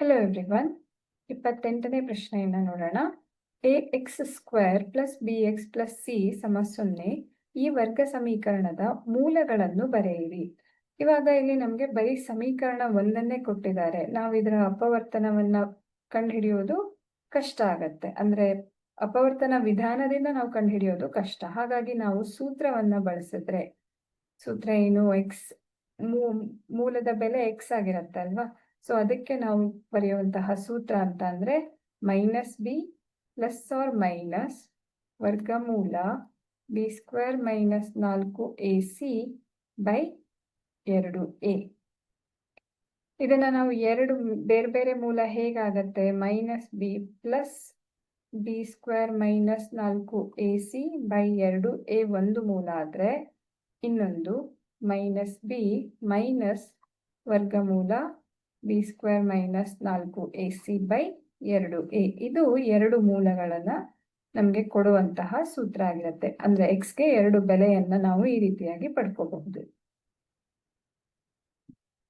Hello everyone ಇಪ್ಪತ್ತೆಂಟನೇ ಪ್ರಶ್ನೆಯನ್ನ ನೋಡೋಣ. A x square plus b x plus c ಸಮ ಸೊನ್ನೆ ಈ ವರ್ಗ ಸಮೀಕರಣದ ಮೂಲಗಳನ್ನು ಬರೆಯಿರಿ. ಇವಾಗ ಇಲ್ಲಿ ನಮಗೆ ಬರೀ ಸಮೀಕರಣ ಒಂದನ್ನೇ ಕೊಟ್ಟಿದ್ದಾರೆ. ನಾವು ಇದರ ಅಪವರ್ತನವನ್ನ ಕಂಡುಹಿಡಿಯೋದು ಕಷ್ಟ ಆಗತ್ತೆ. ಅಂದ್ರೆ ಅಪವರ್ತನ ವಿಧಾನದಿಂದ ನಾವು ಕಂಡುಹಿಡಿಯೋದು ಕಷ್ಟ. ಹಾಗಾಗಿ ನಾವು ಸೂತ್ರವನ್ನ ಬಳಸಿದ್ರೆ, ಸೂತ್ರ ಏನು? ಎಕ್ಸ್ ಮೂಲದ ಬೆಲೆ ಎಕ್ಸ್ ಆಗಿರತ್ತೆ ಅಲ್ವಾ? ಸೊ ಅದಕ್ಕೆ ನಾವು ಬರೆಯುವಂತಹ ಸೂತ್ರ ಅಂತ ಅಂದ್ರೆ minus b plus or minus ವರ್ಗಮೂಲ ಬಿ ಸ್ಕ್ವೇರ್ ಮೈನಸ್ ನಾಲ್ಕು ಎ ಸಿ ಬೈ ಎರಡು ಎ ಇದನ್ನ ನಾವು ಎರಡು ಬೇರೆ ಬೇರೆ ಮೂಲ ಹೇಗಾಗತ್ತೆ? Minus b plus b square minus ನಾಲ್ಕು ಎ ಸಿ ಬೈ ಎರಡು ಎ ಒಂದು ಮೂಲ ಆದ್ರೆ ಇನ್ನೊಂದು ಮೈನಸ್ ಬಿ ಮೈನಸ್ ವರ್ಗಮೂಲ ಬಿ ಸ್ಕ್ವೇರ್ ಮೈನಸ್ ನಾಲ್ಕು ಎ ಸಿ ಬೈ ಎರಡು ಎ ಇದು ಎರಡು ಮೂಲಗಳನ್ನು ನಮಗೆ ಕೊಡುವಂತಹ ಸೂತ್ರ ಆಗಿರುತ್ತೆ. ಅಂದ್ರೆ ಎಕ್ಸ್ಗೆ ಎರಡು ಬೆಲೆಯನ್ನ ನಾವು ಈ ರೀತಿಯಾಗಿ ಪಡ್ಕೋಬಹುದು.